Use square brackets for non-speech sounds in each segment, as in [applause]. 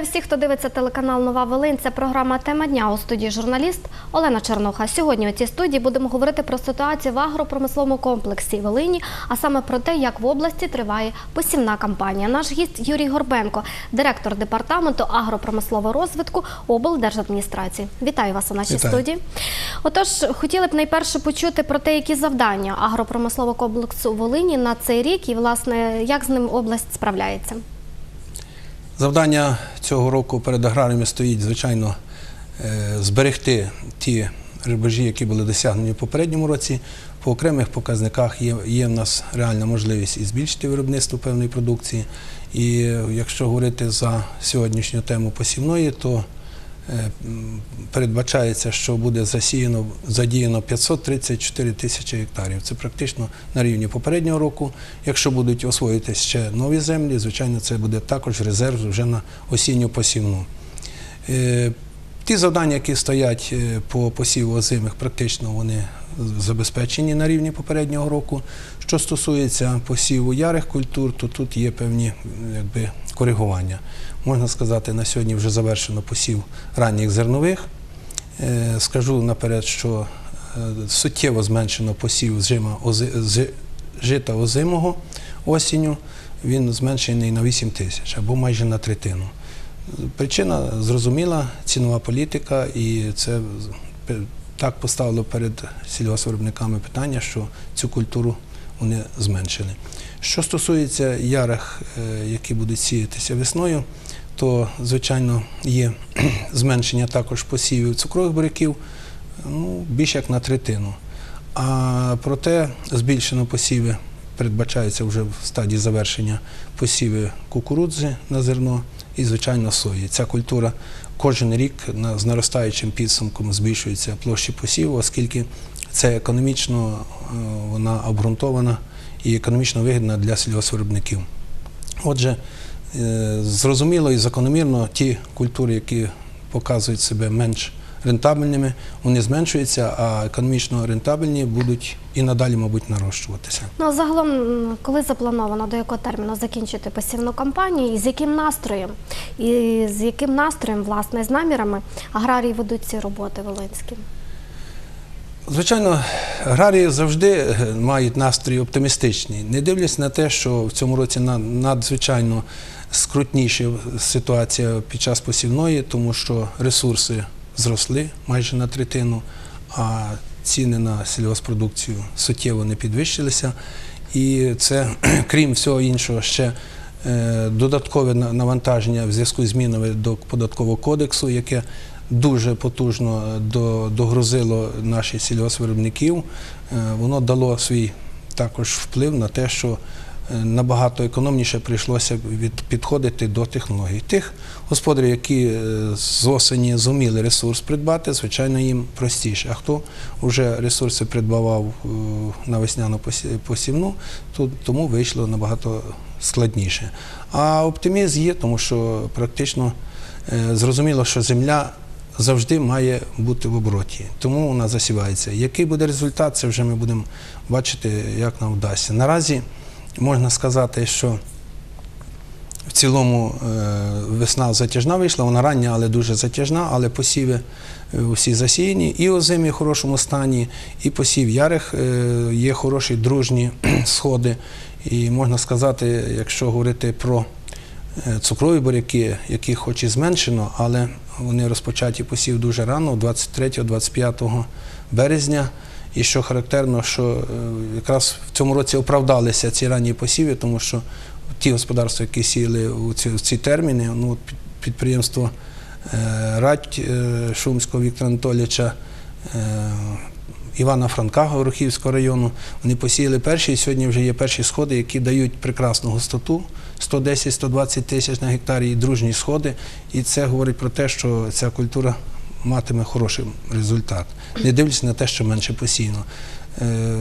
Вітаю всіх, хто дивиться телеканал Нова Волинь. Це програма Тема дня у студії журналіст Олена Черноха. Сьогодні у цій студії будемо говорити про ситуацію в агропромисловому комплексі Волині, а саме про те, як в області триває посівна кампанія. Наш гість Юрій Горбенко, директор департаменту агропромислового розвитку облдержадміністрації. Вітаю вас у нашій Вітаю. студії. Отож, хотіли б найперше почути про те, які завдання агропромислового комплексу Волині на цей рік і власне як з ним область справляється. Завдання цього року перед аграріями стоїть, звичайно, е, зберегти ті рибежі, які були досягнені в попередньому році. По окремих показниках є, є в нас реальна можливість і збільшити виробництво певної продукції. І е, якщо говорити за сьогоднішню тему посівної, то передбачається, що буде засіяно, задіяно 534 тисячі гектарів. Це практично на рівні попереднього року. Якщо будуть освоїтись ще нові землі, звичайно, це буде також резерв вже на осінню посівну. Е, Ті завдання, які стоять е, по посіву озимих, практично вони забезпечені на рівні попереднього року. Що стосується посіву ярих культур, то тут є певні якби, коригування. Можна сказати, на сьогодні вже завершено посів ранніх зернових. Е, Скажу наперед, що е, суттєво зменшено посів зжима з- жита озимого осінню. Він зменшений на 8 тисяч або майже на третину. Причина зрозуміла, цінова політика, і це так поставило перед сільгоспвиробниками питання, що цю культуру вони зменшили. Що стосується ярих, е, які будуть сіятися весною, то, звичайно, є [clears throat] зменшення також посівів цукрових буряків ну, більше як на третину. А проте збільшено посіви передбачається вже в стадії завершення посіви кукурудзи на зерно і, звичайно, сої. Ця культура кожен рік з наростаючим підсумком збільшується площі посіву, оскільки це економічно е, вона обґрунтована і економічно вигідна для сільгоспвиробників. Отже, е, зрозуміло і закономірно ті культури, які показують себе менш рентабельними, вони зменшуються, а економічно рентабельні будуть і надалі, мабуть, нарощуватися. Ну а загалом, коли заплановано до якого терміну закінчити посівну кампанію, і з яким настроєм, і з яким настроєм, власне, з намірами аграрії ведуть ці роботи волинські? Звичайно, аграрії завжди е, мають настрій оптимістичний, не дивлячись на те, що в цьому році надзвичайно скрутніша ситуація під час посівної, тому що ресурси зросли майже на третину, а ціни на сільгоспродукцію суттєво не підвищилися. І це, [clears throat] крім всього іншого, ще е, додаткове навантаження в зв'язку з змінами до податкового кодексу, яке дуже потужно е, догрузило наших сільгоспвиробників. Е, Воно дало свій також вплив на те, що е, набагато економніше прийшлося підходити до технологій. Тих господарів, які з осені зуміли ресурс придбати, звичайно, їм простіше. А хто вже ресурси придбавав на весняну посівну, то тому вийшло набагато складніше. А оптимізм є, тому що практично зрозуміло, що земля завжди має бути в обороті. Тому вона засівається. Який буде результат, це вже ми будемо бачити, як нам вдасться. Наразі можна сказати, що в цілому е, весна затяжна вийшла, вона рання, але дуже затяжна, але посіви е, усі засіяні, і озимі в хорошому стані, і посів ярих е, є хороші дружні [clears throat] сходи. І можна сказати, якщо говорити про цукрові буряки, яких хоч і зменшено, але вони розпочаті посів дуже рано, 23-25 березня. І що характерно, що е, якраз в цьому році оправдалися ці ранні посіви, тому що ті господарства, які сіяли у ці, в ці терміни, ну, підприємство е, Радь е, Шумського Віктора Анатолійовича, е, Івана Франка Горохівського району, вони посіяли перші, і сьогодні вже є перші сходи, які дають прекрасну густоту 110-120 тисяч на гектарі і дружні сходи. І це говорить про те, що ця культура матиме хороший результат, не дивлячись на те, що менше посіяно. Е,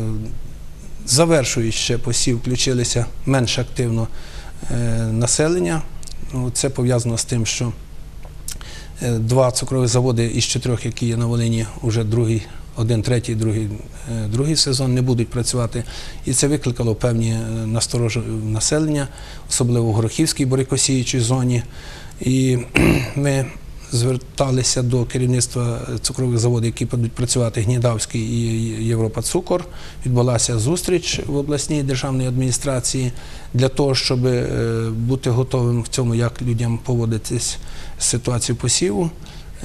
Завершують ще посів, включилися менш активно е, населення. Ну, Це пов'язано з тим, що е, два цукрові заводи із чотирьох, які є на Волині, вже другий, один третій, другий, е, другий сезон не будуть працювати. І це викликало певні е, насторожі населення, особливо в Горохівській бурякосіючій зоні. І [clears throat] ми зверталися до керівництва цукрових заводів, які будуть працювати Гнідавський і Європа Цукор. Відбулася зустріч в обласній державній адміністрації для того, щоб е, бути готовим в цьому, як людям поводитись з ситуацією посіву.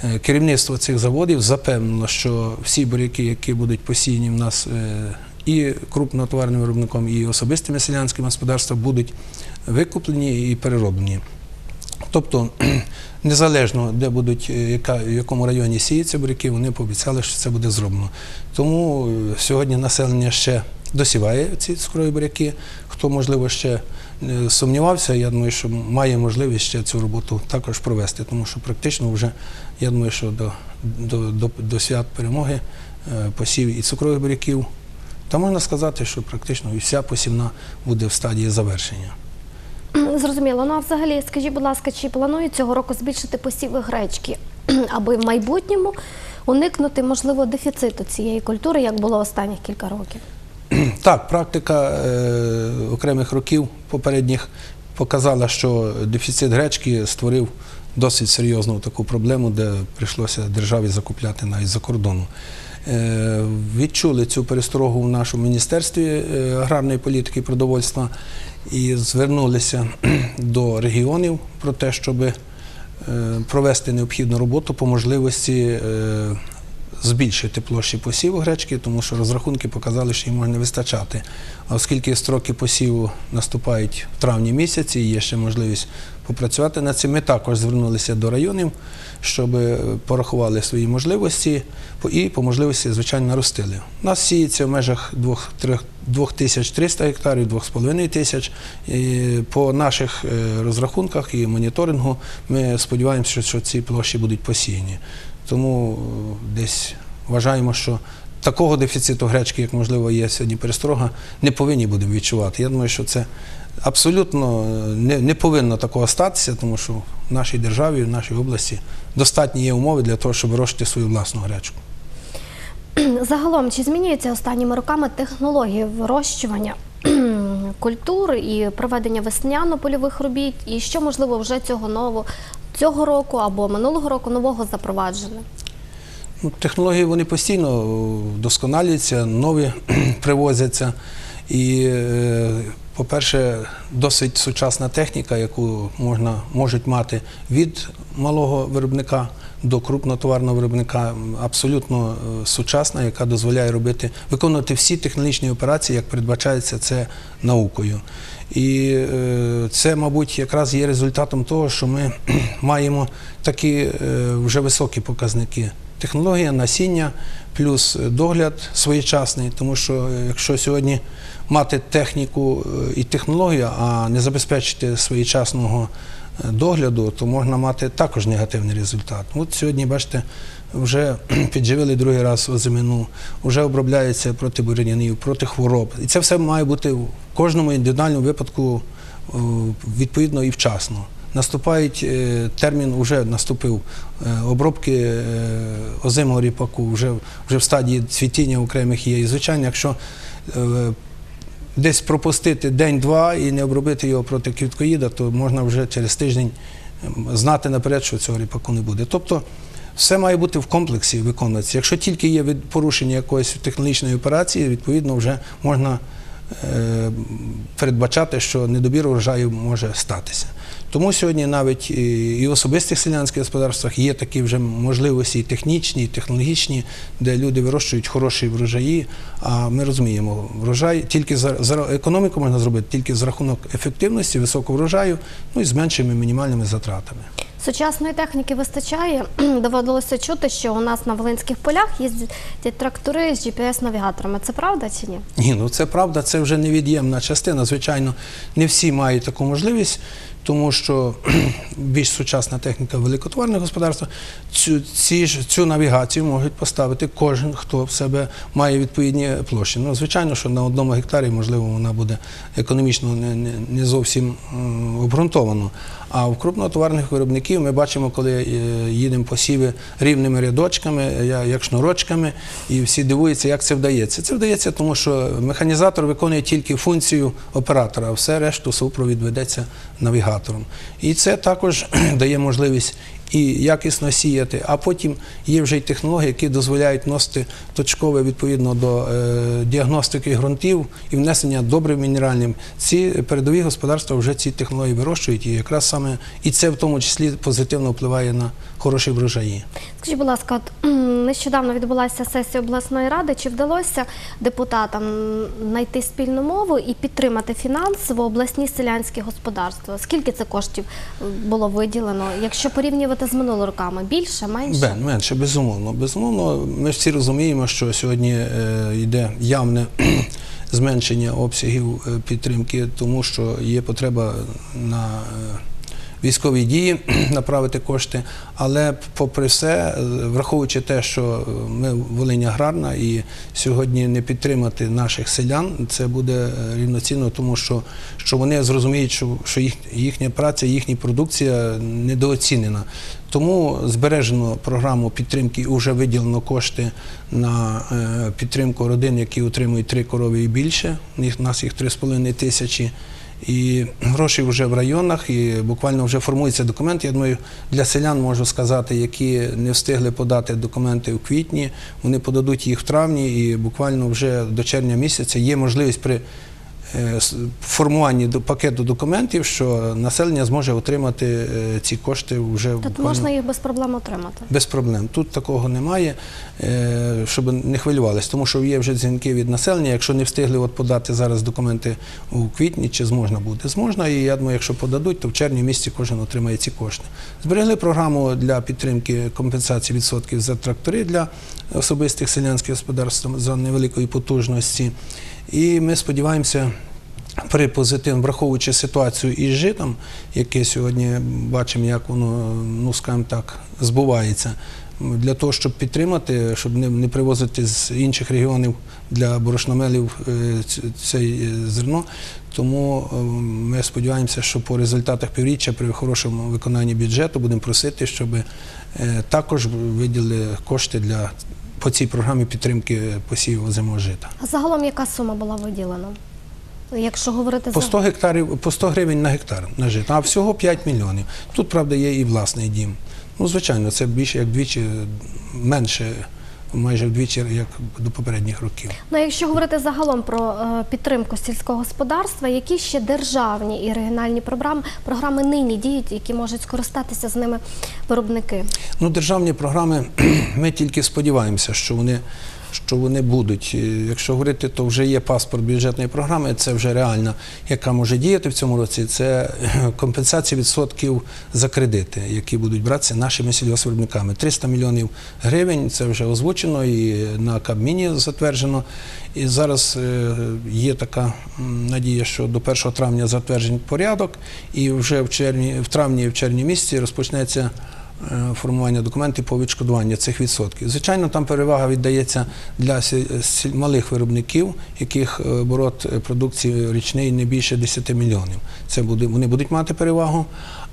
Е, Керівництво цих заводів запевнило, що всі буряки, які будуть посіяні в нас е, і крупнотоварним виробником, і особистими селянськими господарствами, будуть викуплені і перероблені. Тобто, [clears throat] незалежно де будуть, е, яка, в якому районі сіються буряки, вони пообіцяли, що це буде зроблено. Тому сьогодні населення ще досіває ці цукрові буряки. Хто, можливо, ще сумнівався, я думаю, що має можливість ще цю роботу також провести, тому що практично вже, я думаю, що до, до, до, до свят перемоги е, посів і цукрових буряків. Та можна сказати, що практично і вся посівна буде в стадії завершення. Зрозуміло. Ну а взагалі, скажіть, будь ласка, чи планують цього року збільшити посіви гречки, аби в майбутньому уникнути можливо дефіциту цієї культури, як було останніх кілька років? [clears throat] Так, практика е, окремих років попередніх показала, що дефіцит гречки створив досить серйозну таку проблему, де прийшлося державі закупляти навіть за кордону. Е, відчули цю пересторогу в нашому міністерстві е, аграрної політики і продовольства і звернулися [clears throat] до регіонів про те, щоб провести необхідну роботу по можливості е, збільшити площі посіву гречки, тому що розрахунки показали, що їм може не вистачати. Оскільки строки посіву наступають в травні місяці, є ще можливість попрацювати над цим, ми також звернулися до районів, щоб е, порахували свої можливості і по можливості, звичайно, наростили. У нас сіється в межах 2300 гектарів, 2500 тисяч. По наших е, розрахунках і моніторингу ми сподіваємося, що ці площі будуть посіяні. Тому е, десь вважаємо, що такого дефіциту гречки, як можливо є сьогодні пересторога, не повинні будемо відчувати. Я думаю, що це абсолютно е, не, не повинно такого статися, тому що в нашій державі, в нашій області достатні є умови для того, щоб вирощувати свою власну гречку. [clears throat] Загалом, чи змінюються останніми роками технології вирощування [clears throat] культур і проведення весняно-польових робіт, і що можливо вже цього нового цього року або минулого року нового запроваджено? Ну, технології вони постійно вдосконалюються, нові [clears throat] привозяться. І, е, по-перше, досить сучасна техніка, яку можуть мати від малого виробника до крупного товарного виробника, абсолютно е, сучасна, яка дозволяє робити, виконувати всі технологічні операції, як передбачається це наукою. І е, це, мабуть, якраз є результатом того, що ми [clears throat] маємо такі е, вже високі показники. Технологія, насіння, плюс догляд своєчасний, тому що е, якщо сьогодні мати техніку і технологію, а не забезпечити своєчасного догляду, то можна мати також негативний результат. От сьогодні, бачите, вже [clears throat] підживили другий раз озимину, вже обробляється проти бур'янів, проти хвороб. І це все має бути в кожному індивідуальному випадку е, відповідно і вчасно. Наступають е, термін, вже наступив е, обробки озимого ріпаку, вже, вже в стадії цвітіння окремих є. І звичайно, якщо десь пропустити день-два і не обробити його проти квіткоїда, то можна вже через тиждень ем, знати наперед, що цього ріпаку не буде. Тобто все має бути в комплексі виконуватися. Якщо тільки є порушення якоїсь технологічної операції, відповідно вже можна е, передбачати, що недобір урожаю може статися. Тому сьогодні навіть і і в особистих селянських господарствах є такі вже можливості і технічні, і технологічні, де люди вирощують хороші врожаї. А ми розуміємо, врожай тільки за, за економіку можна зробити тільки за рахунок ефективності, високого врожаю, ну і з меншими мінімальними затратами. Сучасної техніки вистачає. [clears throat] Доводилося чути, що у нас на Волинських полях їздять трактори з GPS-навігаторами. Це правда чи ні? Ні, ну це правда, це вже невід'ємна частина. Звичайно, не всі мають таку можливість, тому що [clears throat] більш сучасна техніка великотворних господарств цю, ці цю навігацію можуть поставити кожен, хто в себе має відповідні площі. Ну, звичайно, що на одному гектарі, можливо, вона буде економічно не, не, не зовсім обґрунтовано. А в крупнотоварних виробників ми бачимо, коли е, їдемо посіви рівними рядочками, як шнурочками, і всі дивуються, як це вдається. Це вдається, тому що механізатор виконує тільки функцію оператора, а все решту супровід ведеться навігатором. Генератором. І це також [clears throat] дає можливість і якісно сіяти, а потім є вже й технології, які дозволяють носити точкове відповідно до е, діагностики ґрунтів і внесення добрив мінеральним. Ці передові господарства вже ці технології вирощують, і якраз саме і це в тому числі позитивно впливає на хороші врожаї. Скажіть, будь ласка, от нещодавно відбулася сесія обласної ради. Чи вдалося депутатам знайти спільну мову і підтримати фінансово обласні селянські господарства? Скільки це коштів було виділено? Якщо порівнювати з минулими роками, більше, менше? Бен, менше, безумовно. Безумовно, ми всі розуміємо, що сьогодні е, йде явне зменшення обсягів е, підтримки, тому що є потреба на е, військові дії [clears throat] направити кошти. Але, попри все, е, враховуючи те, що е, ми Волиня аграрна і сьогодні не підтримати наших селян, це буде е, рівноцінно, тому що, що вони зрозуміють, що, що їх, їхня праця, їхня продукція недооцінена. Тому збережено програму підтримки вже виділено кошти на підтримку родин, які отримують три корови і більше. У нас їх 3,5 тисячі. І гроші вже в районах, і буквально вже формується документ. Я думаю, для селян можу сказати, які не встигли подати документи у квітні, вони подадуть їх в травні, і буквально вже до червня місяця є можливість при формуванні до- пакету документів, що населення зможе отримати е, ці кошти вже Тут буквально можна їх без проблем отримати. без проблем. Тут такого немає, е, щоб не хвилювалися, тому що є вже дзвінки від населення. Якщо не встигли от подати зараз документи у квітні, чи зможна буде? Зможна, і я думаю, якщо подадуть, то в червні місяці кожен отримає ці кошти. Зберегли програму для підтримки компенсації відсотків за трактори для особистих селянських господарств за невеликої потужності. І ми сподіваємося. При позитивному, враховуючи ситуацію із житом, яке сьогодні бачимо, як воно, ну скажімо так, збувається, для того, щоб підтримати, щоб не, привозити з інших регіонів для борошномелів е, ц- цей е, зерно. Тому е, ми сподіваємося, що по результатах півріччя при хорошому виконанні бюджету будемо просити, щоб також виділили кошти для по цій програмі підтримки посіву зимового жита. А загалом яка сума була виділена? Якщо говорити По за 100 гектарів, по 100 гривень на гектар на жита, а всього 5 мільйонів. Тут, правда, є і власний дім. Ну, звичайно, це більше як двічі менше, майже вдвічі, як до попередніх років. Ну, якщо говорити загалом про е, підтримку сільського господарства, які ще державні і регіональні програми, програми нині діють, які можуть скористатися з ними виробники? Ну, державні програми, [clears throat] ми тільки сподіваємося, що вони, що вони будуть. Е, Якщо говорити, то вже є паспорт бюджетної програми, це вже реальна, яка може діяти в цьому році. Це [clears throat] компенсація відсотків за кредити, які будуть братися нашими сільгоспвиробниками. 300 мільйонів гривень, це вже озвучено і на Кабміні затверджено. І зараз е, є така надія, що до 1 травня затверджений порядок, і вже в червні, в травні і в червні місяці розпочнеться формування документів по відшкодуванню цих відсотків. Звичайно, там перевага віддається для малих виробників, яких е, оборот е, продукції річний не більше 10 мільйонів. Це буде, вони будуть мати перевагу,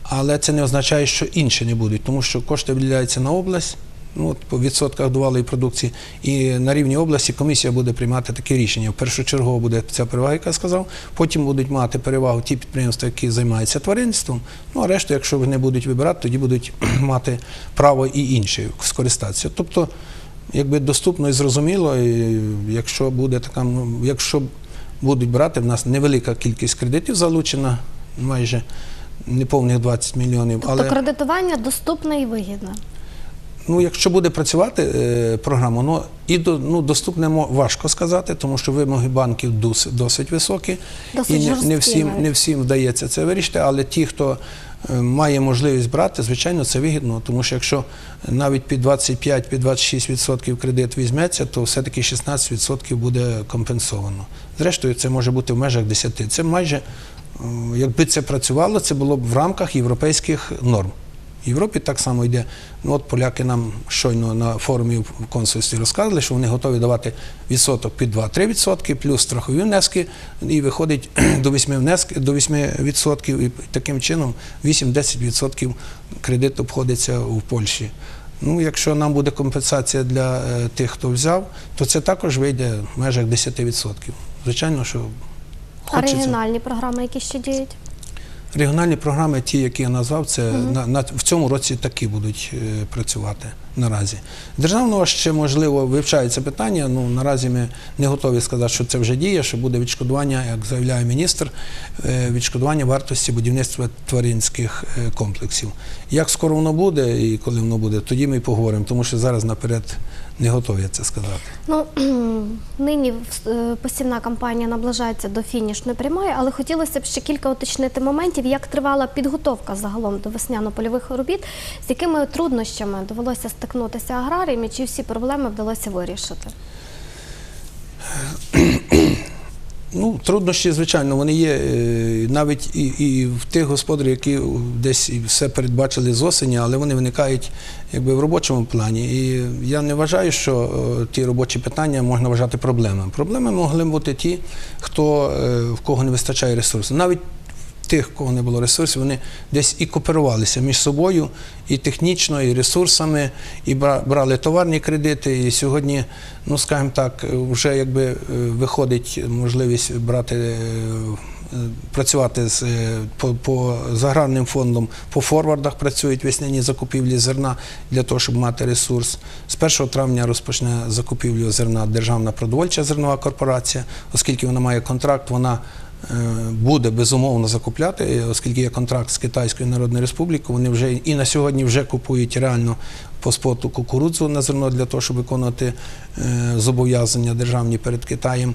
але це не означає, що інші не будуть, тому що кошти виділяються на область. Ну, от по відсотках довалої продукції, і на рівні області комісія буде приймати таке рішення. Першочергово буде ця перевага, яка я сказав. Потім будуть мати перевагу ті підприємства, які займаються тваринством. Ну а решту, якщо вони будуть вибирати, тоді будуть [clears throat] мати право і інші скористатися. Тобто, якби доступно і зрозуміло, і якщо буде така, ну, якщо будуть брати, в нас невелика кількість кредитів залучена, майже неповних 20 мільйонів. Тобто кредитування доступне і вигідне. Ну, якщо буде працювати е, програма, ну і до, ну, доступне важко сказати, тому що вимоги банків дос, досить високі. Досить і не, не, всім, навіть. не всім вдається це вирішити, але ті, хто е, має можливість брати, звичайно, це вигідно, тому що якщо навіть під 25 під 26% кредит візьметься, то все-таки 16% буде компенсовано. Зрештою, це може бути в межах 10. Це майже, якби це працювало, це було б в рамках європейських норм. Європі так само йде. Ну от поляки нам щойно на форумі в консульстві розказували, що вони готові давати відсоток під 2-3 відсотки, плюс страхові внески, і виходить [clears throat] до 8 внески, до 8 відсотків, і таким чином 8-10 відсотків кредит обходиться в Польщі. Ну, якщо нам буде компенсація для е, тих, хто взяв, то це також вийде в межах 10%. Звичайно, що А регіональні програми, які ще діють? Регіональні програми, ті, які я назвав, це на, на, в цьому році такі будуть е, працювати наразі. Державного ще можливо вивчається питання. Ну наразі ми не готові сказати, що це вже діє, що буде відшкодування, як заявляє міністр, е, відшкодування вартості будівництва тваринських е, комплексів. Як скоро воно буде і коли воно буде, тоді ми й поговоримо, тому що зараз наперед не готові це сказати. Ну [clears throat] нині е, посівна кампанія наближається до фінішної прямої, але хотілося б ще кілька уточнити моментів, як тривала підготовка загалом до весняно-польових робіт, з якими труднощами довелося стикнутися аграріям і чи всі проблеми вдалося вирішити. [clears throat] Ну, труднощі, звичайно, вони є е, навіть і, і в тих господарів, які десь все передбачили з осені, але вони виникають якби в робочому плані. І я не вважаю, що е, ті робочі питання можна вважати проблемами. Проблеми могли бути ті, хто е, в кого не вистачає ресурсів. Навіть тих, кого не було ресурсів, вони десь і кооперувалися між собою, і технічно, і ресурсами, і брали товарні кредити. І сьогодні, ну скажімо так, вже якби е, виходить можливість брати. е, Працювати з е, по, по з аграрним фондом по форвардах працюють весняні закупівлі зерна для того, щоб мати ресурс. З 1 травня розпочне закупівлю зерна Державна продовольча зернова корпорація, оскільки вона має контракт, вона буде безумовно закупляти, е, оскільки є контракт з Китайською Народною Республікою. Вони вже і на сьогодні вже купують реально по споту кукурудзу на зерно для того, щоб виконувати е, зобов'язання державні перед Китаєм.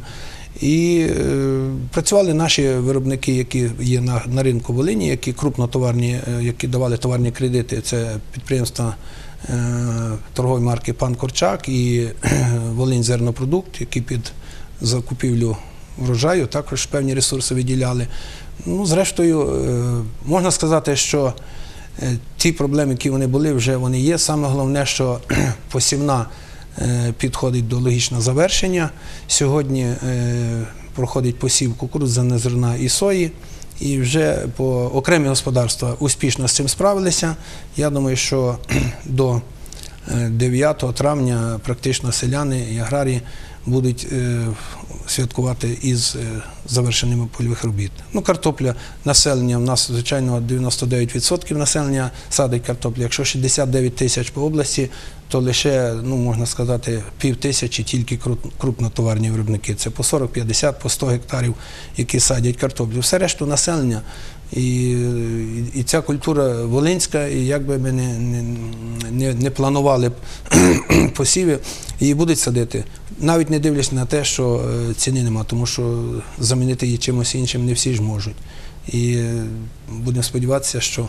І е, працювали наші виробники, які є на, на ринку Волині, які крупнотоварні, е, які давали товарні кредити. Це підприємства е, торгової марки Пан Корчак і Волинь Зернопродукт, які під закупівлю врожаю також певні ресурси виділяли. Ну, зрештою, е, можна сказати, що е, ті проблеми, які вони були, вже вони є. Саме головне, що [clears throat] посівна е, підходить до логічного завершення. Сьогодні проходить посів кукурудзяне зерна і сої. І вже по окремі господарства успішно з цим справилися. Я думаю, що [clears throat] до е, 9 травня практично селяни і аграрії будуть е, святкувати із е, завершеними польових робіт. Ну, картопля населення в нас, звичайно, 99% населення садить картоплю. Якщо 69 тисяч по області, то лише, ну, можна сказати, пів тисячі тільки крупнотоварні виробники. Це по 40, 50, по 100 гектарів, які садять картоплю. Все решту населення. І, і ця культура волинська, і як би ми не, не, не, планували [clears throat] посіви, її будуть садити, навіть не дивлячись на те, що е, ціни нема, тому що замінити її чимось іншим не всі ж можуть. І е, будемо сподіватися, що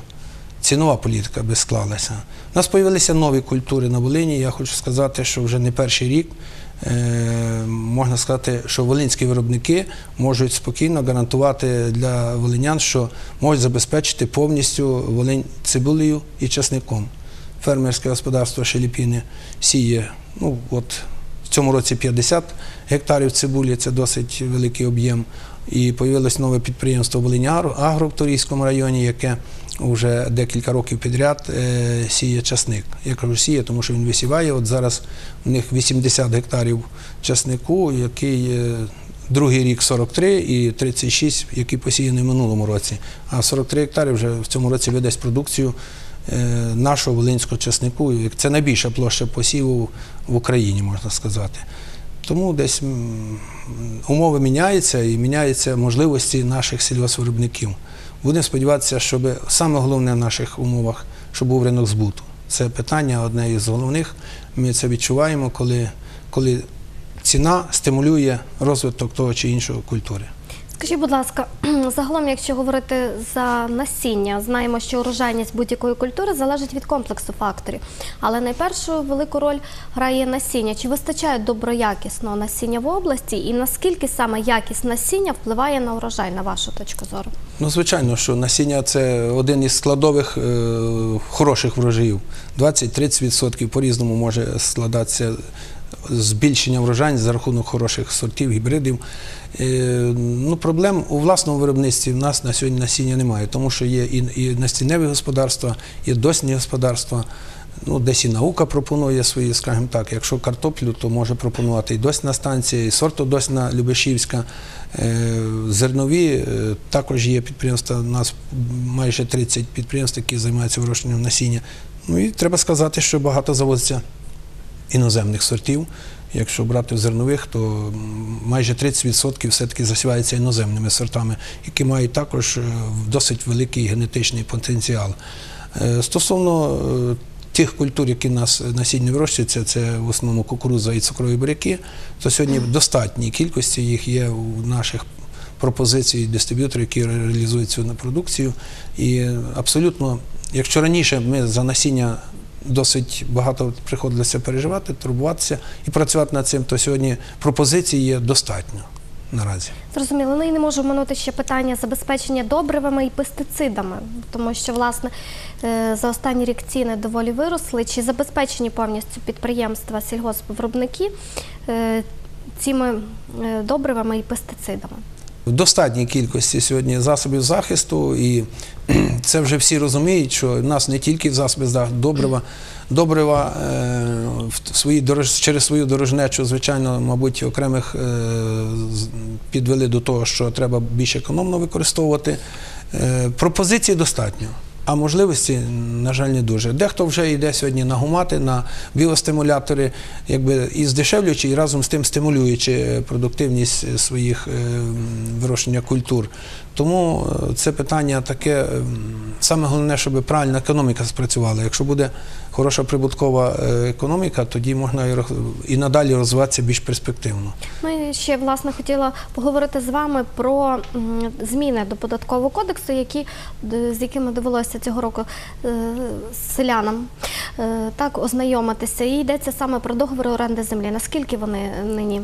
цінова політика би склалася. У нас з'явилися нові культури на Волині. Я хочу сказати, що вже не перший рік. е, Можна сказати, що волинські виробники можуть спокійно гарантувати для волинян, що можуть забезпечити повністю волинь цибулею і часником. Фермерське господарство Шеліпіни сіє, ну от в цьому році 50 гектарів цибулі, це досить великий об'єм. І появилось нове підприємство Волиня Агро в Турійському районі, яке вже декілька років підряд е, сіє часник. Я кажу сіє, тому що він висіває. От зараз у них 80 гектарів часнику, який е, другий рік 43 і 36, які посіяні в минулому році. А 43 гектари вже в цьому році видасть продукцію нашого волинського часнику. Це найбільша площа посіву в Україні, можна сказати. Тому десь умови міняються і міняються можливості наших сільгоспвиробників. Будемо сподіватися, щоб саме головне в наших умовах, щоб був ринок збуту. Це питання одне із головних. Ми це відчуваємо, коли, коли ціна стимулює розвиток того чи іншого культури. Скажіть, будь ласка, [clears throat] загалом, якщо говорити за насіння, знаємо, що урожайність будь-якої культури залежить від комплексу факторів. Але найпершу велику роль грає насіння. Чи вистачає доброякісного насіння в області, і наскільки саме якість насіння впливає на урожай, на вашу точку зору? Ну, звичайно, що насіння це один із складових е, хороших врожаїв. 20-30% по-різному може складатися збільшення врожань за рахунок хороших сортів, гібридів. Е, ну, проблем у власному виробництві в нас на сьогодні насіння немає, тому що є і, і настінневі господарства, є досні господарства. Ну, десь і наука пропонує свої, скажімо так, якщо картоплю, то може пропонувати і досьна станція, і сорту досьна Любешівська. Е, Зернові е, також є підприємства, у нас майже 30 підприємств, які займаються вирощуванням насіння. Ну і треба сказати, що багато завозиться іноземних сортів. Якщо брати в зернових, то майже 30% все-таки засівається іноземними сортами, які мають також е, досить великий генетичний потенціал. Е, Стосовно е, тих культур, які нас насіння вирощуються, це в основному кукурудза і цукрові буряки, то сьогодні в достатній кількості їх є у наших пропозицій дистриб'юторів, які реалізують цю продукцію. І абсолютно, якщо раніше ми за насіння досить багато приходилося переживати, турбуватися і працювати над цим, то сьогодні пропозицій є достатньо наразі. Зрозуміло, ну і не можу минути ще питання забезпечення добривами і пестицидами, тому що власне е, за останній рік ціни доволі виросли. Чи забезпечені повністю підприємства сільгоспвиробники е, цими е, добривами і пестицидами? В достатній кількості сьогодні засобів захисту, і [clears throat] це вже всі розуміють, що в нас не тільки засоби захисту, добрива. Добрива е, в свої через свою дорожнечу, звичайно, мабуть, окремих е, підвели до того, що треба більш економно використовувати. Е, пропозицій достатньо. А можливості, на жаль, не дуже. Дехто вже йде сьогодні на гумати, на біостимулятори, якби і здешевлюючи, і разом з тим стимулюючи продуктивність своїх е, вирощення культур. Тому е, це питання таке. Саме головне, щоб правильна економіка спрацювала. Якщо буде хороша прибуткова е, економіка, тоді можна і надалі розвиватися більш перспективно. Ну і ще власне хотіла поговорити з вами про зміни до податкового кодексу, які з якими довелося цього року е, селянам е, так ознайомитися. І йдеться саме про договори оренди землі. Наскільки вони нині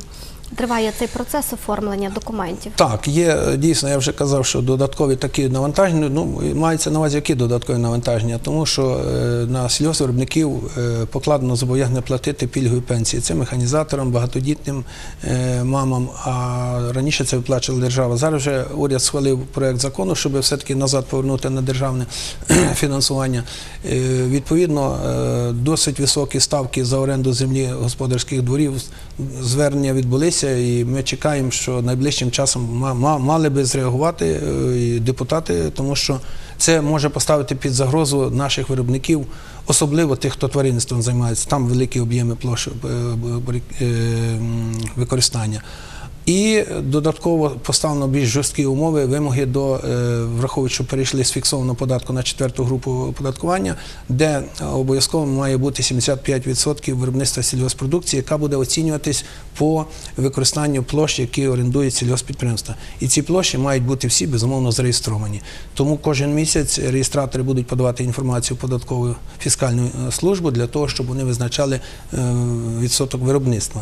триває цей процес оформлення документів? Так, є дійсно, я вже казав, що додаткові такі навантаження. Ну, мається на увазі, які додаткові навантаження, тому що е, на сільгоспвиробників е, покладено зобов'язання платити пільгові пенсії. Це механізаторам, багатодітним е, мамам. А раніше це виплачувала держава. Зараз вже уряд схвалив проект закону, щоб все-таки назад повернути на державне [clears throat] фінансування. Відповідно, досить високі ставки за оренду землі господарських дворів. Звернення відбулися, і ми чекаємо, що найближчим часом ма- ма- мали би зреагувати е, депутати, тому що це може поставити під загрозу наших виробників, особливо тих, хто тваринництвом займається. Там великі об'єми площ е, е, використання. І додатково поставлено більш жорсткі умови, вимоги до, е, враховуючи, що перейшли з фіксованого податку на четверту групу оподаткування, де обов'язково має бути 75% виробництва сільгоспродукції, яка буде оцінюватись по використанню площ, які орендують сільгоспідприємства. І ці площі мають бути всі безумовно зареєстровані. Тому кожен місяць реєстратори будуть подавати інформацію в податкову фіскальну е, службу для того, щоб вони визначали е, відсоток виробництва.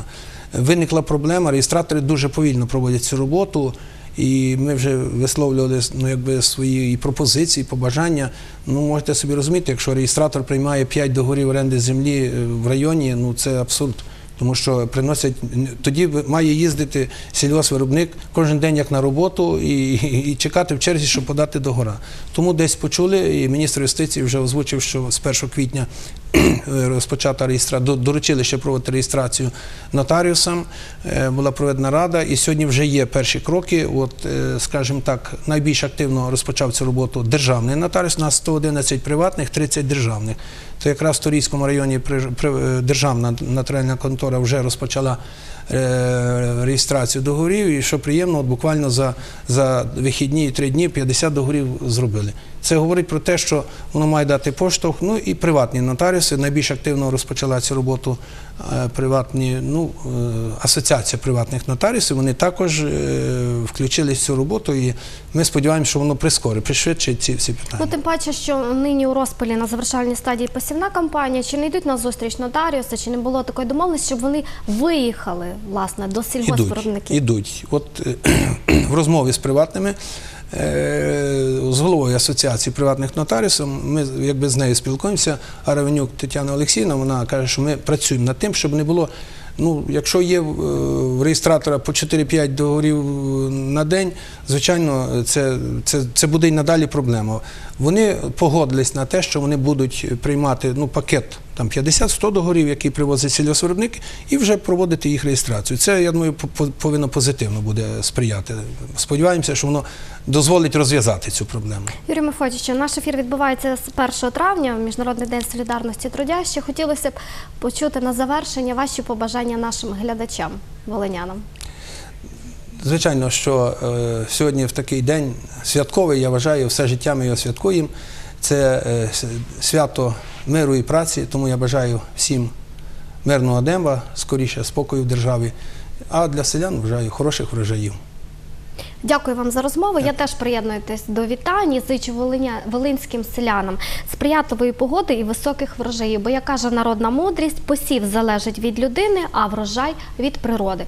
Виникла проблема, реєстратори дуже повільно проводять цю роботу. І ми вже висловлювали ну, якби, свої і пропозиції, побажання. Ну, можете собі розуміти, якщо реєстратор приймає 5 договорів оренди землі е, в районі, ну це абсурд. Тому що приносять тоді має їздити сільгоспвиробник кожен день як на роботу і, і, чекати в черзі, щоб подати договора. Тому десь почули, і міністр юстиції вже озвучив, що з 1 квітня [clears throat] розпочата реєстрація, доручили ще проводити реєстрацію нотаріусам. Е, Була проведена рада, і сьогодні вже є перші кроки. От, е, скажімо так, найбільш активно розпочав цю роботу державний нотаріус. У нас 111 приватних, 30 державних. То якраз в Торійському районі е, державна нотаріальна контора вже розпочала реєстрацію договорів. І що приємно, от буквально за, за вихідні три дні 50 договорів зробили. Це говорить про те, що воно має дати поштовх. Ну і приватні нотаріуси найбільш активно розпочала цю роботу е, приватні, ну е, асоціація приватних нотаріусів. Вони також е, включились в цю роботу, і ми сподіваємося, що воно прискорить, пришвидшить ці всі питання. Ну, тим паче, що нині у розпалі на завершальній стадії посівна кампанія, чи не йдуть на зустріч нотаріуси, чи не було такої домовленості, щоб вони виїхали власне до сільгоспвиробників? ідуть. От е, [clears throat] в розмові з приватними, е, з головою асоціації приватних нотаріусів, ми якби з нею спілкуємося. А Равенюк Тетяна Олексійовна, вона каже, що ми працюємо над тим, щоб не було. Ну, якщо є е, в реєстратора по 4-5 договорів на день, звичайно, це, це, це буде і надалі проблема. Вони погодились на те, що вони будуть приймати ну, пакет там 50-100 договорів, які привозить сільгоспвиробник, і вже проводити їх реєстрацію. Це, я думаю, по- по- повинно позитивно буде сприяти. Сподіваємося, що воно дозволить розв'язати цю проблему. Юрій Мефодійовичу, наш ефір відбувається з 1 травня, Міжнародний день солідарності трудящих. Хотілося б почути на завершення ваші побажання нашим глядачам, волинянам. Звичайно, що е, сьогодні в такий день святковий, я вважаю, все життя ми його святкуємо. Це е, свято миру і праці, тому я бажаю всім мирного демба, скоріше спокою в державі. А для селян бажаю хороших врожаїв. Дякую вам за розмову. Я теж приєднуюсь до вітань і зичу волиня, волинським селянам сприятливої погоди і високих врожаїв. Бо як каже народна мудрість, посів залежить від людини, а врожай від природи.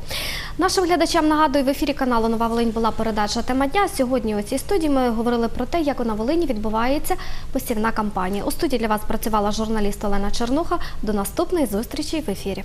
Нашим глядачам нагадую, в ефірі каналу Нова Волинь була передача тема дня. Сьогодні у цій студії ми говорили про те, як на Волині відбувається посівна кампанія. У студії для вас працювала журналіст Олена Чернуха. До наступної зустрічі в ефірі.